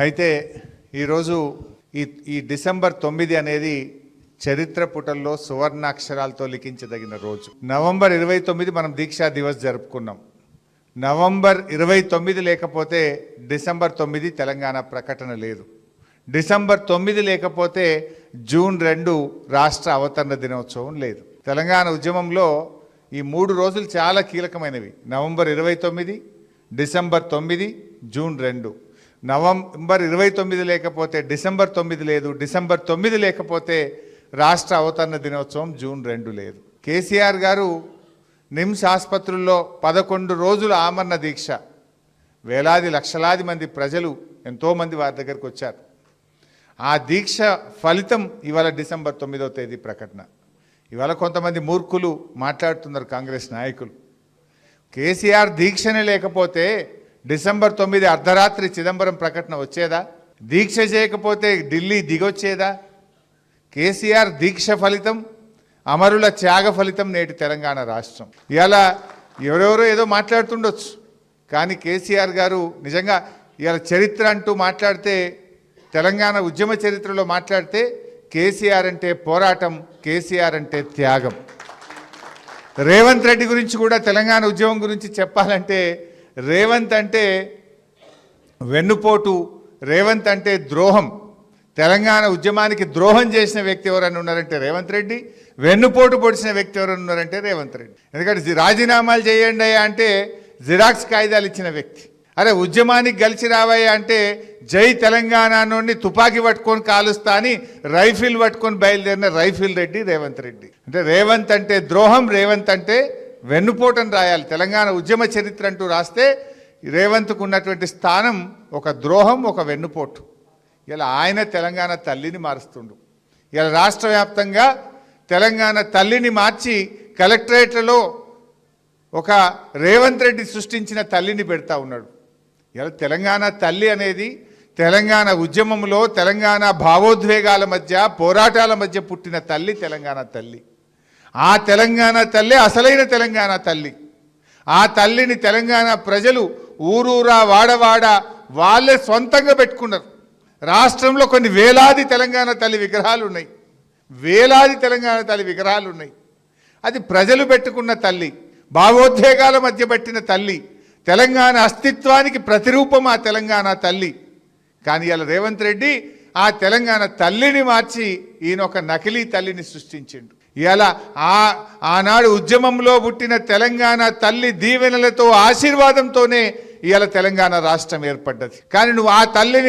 అయితే ఈరోజు ఈ ఈ డిసెంబర్ తొమ్మిది అనేది చరిత్ర పుటల్లో సువర్ణాక్షరాలతో లిఖించదగిన రోజు. నవంబర్ ఇరవై తొమ్మిది మనం దీక్షా దివస్ జరుపుకున్నాం. నవంబర్ ఇరవై తొమ్మిది లేకపోతే డిసెంబర్ తొమ్మిది తెలంగాణ ప్రకటన లేదు. డిసెంబర్ తొమ్మిది లేకపోతే జూన్ రెండు రాష్ట్ర అవతరణ దినోత్సవం లేదు. తెలంగాణ ఉద్యమంలో ఈ మూడు రోజులు చాలా కీలకమైనవి. నవంబర్ ఇరవై తొమ్మిది డిసెంబర్ తొమ్మిది జూన్ రెండు. నవంబర్ ఇరవై తొమ్మిది లేకపోతే డిసెంబర్ తొమ్మిది లేదు డిసెంబర్ తొమ్మిది లేకపోతే రాష్ట్ర అవతరణ దినోత్సవం జూన్ రెండు లేదు. కేసీఆర్ గారు నిమ్స్ ఆసుపత్రుల్లో పదకొండు రోజుల ఆమరణ దీక్ష. వేలాది లక్షలాది మంది ప్రజలు ఎంతోమంది వారి దగ్గరికి వచ్చారు. ఆ దీక్ష ఫలితం ఇవాళ డిసెంబర్ తొమ్మిదో తేదీ ప్రకటన. ఇవాళ కొంతమంది మూర్ఖులు మాట్లాడుతున్నారు కాంగ్రెస్ నాయకులు. కేసీఆర్ దీక్షనే లేకపోతే డిసెంబర్ తొమ్మిది అర్ధరాత్రి చిదంబరం ప్రకటన వచ్చేదా? దీక్ష చేయకపోతే ఢిల్లీ దిగొచ్చేదా? కేసీఆర్ దీక్ష ఫలితం అమరుల త్యాగ ఫలితం నేటి తెలంగాణ రాష్ట్రం. ఇలా ఎవరెవరో ఏదో మాట్లాడుతుండొచ్చు. కానీ కేసీఆర్ గారు నిజంగా ఇలా చరిత్ర అంటూ మాట్లాడితే తెలంగాణ ఉద్యమ చరిత్రలో మాట్లాడితే కేసీఆర్ అంటే పోరాటం కేసీఆర్ అంటే త్యాగం. రేవంత్ రెడ్డి గురించి కూడా తెలంగాణ ఉద్యమం గురించి చెప్పాలంటే రేవంత్ అంటే వెన్నుపోటు రేవంత్ అంటే ద్రోహం. తెలంగాణ ఉద్యమానికి ద్రోహం చేసిన వ్యక్తి ఎవరన్నా ఉన్నారంటే రేవంత్ రెడ్డి వెన్నుపోటు పొడిచిన వ్యక్తి ఎవరైనా ఉన్నారంటే రేవంత్ రెడ్డి. ఎందుకంటే రాజీనామాలు చేయండి అయ్యా అంటే జిరాక్స్ కాగితాలు ఇచ్చిన వ్యక్తి. అరే ఉద్యమానికి గలిచి రావయ్యా అంటే జై తెలంగాణ నుండి తుపాకీ పట్టుకొని కాలుస్తా అని రైఫిల్ పట్టుకొని బయలుదేరిన రైఫిల్ రెడ్డి రేవంత్ రెడ్డి. అంటే రేవంత్ అంటే ద్రోహం రేవంత్ అంటే వెన్నుపోటని రాయాలి. తెలంగాణ ఉద్యమ చరిత్ర అంటూ రాస్తే రేవంత్కు ఉన్నటువంటి స్థానం ఒక ద్రోహం ఒక వెన్నుపోటు. ఇలా ఆయన తెలంగాణ తల్లిని మారుస్తుండు. ఇలా రాష్ట్ర వ్యాప్తంగా తెలంగాణ తల్లిని మార్చి కలెక్టరేట్లలో ఒక రేవంత్ రెడ్డి సృష్టించిన తల్లిని పెడతా ఉన్నాడు. ఇలా తెలంగాణ తల్లి అనేది తెలంగాణ ఉద్యమంలో తెలంగాణ భావోద్వేగాల మధ్య పోరాటాల మధ్య పుట్టిన తల్లి తెలంగాణ తల్లి. ఆ తెలంగాణ తల్లి అసలైన తెలంగాణ తల్లి. ఆ తల్లిని తెలంగాణ ప్రజలు ఊరూరా వాడవాడ వాళ్ళే సొంతంగా పెట్టుకున్నారు. రాష్ట్రంలో కొన్ని వేలాది తెలంగాణ తల్లి విగ్రహాలు ఉన్నాయి వేలాది తెలంగాణ తల్లి విగ్రహాలు ఉన్నాయి అది ప్రజలు పెట్టుకున్న తల్లి భావోద్వేగాల మధ్య పెట్టిన తల్లి తెలంగాణ అస్తిత్వానికి ప్రతిరూపం ఆ తెలంగాణ తల్లి. కానీ ఇలా రేవంత్ రెడ్డి ఆ తెలంగాణ తల్లిని మార్చి ఈయన ఒక నకిలీ తల్లిని సృష్టించిండు. ఇలా ఆ ఆనాడు ఉద్యమంలో పుట్టిన తెలంగాణ తల్లి దీవెనలతో ఆశీర్వాదంతోనే ఇవాళ తెలంగాణ రాష్ట్రం ఏర్పడ్డది. కానీ నువ్వు ఆ తల్లిని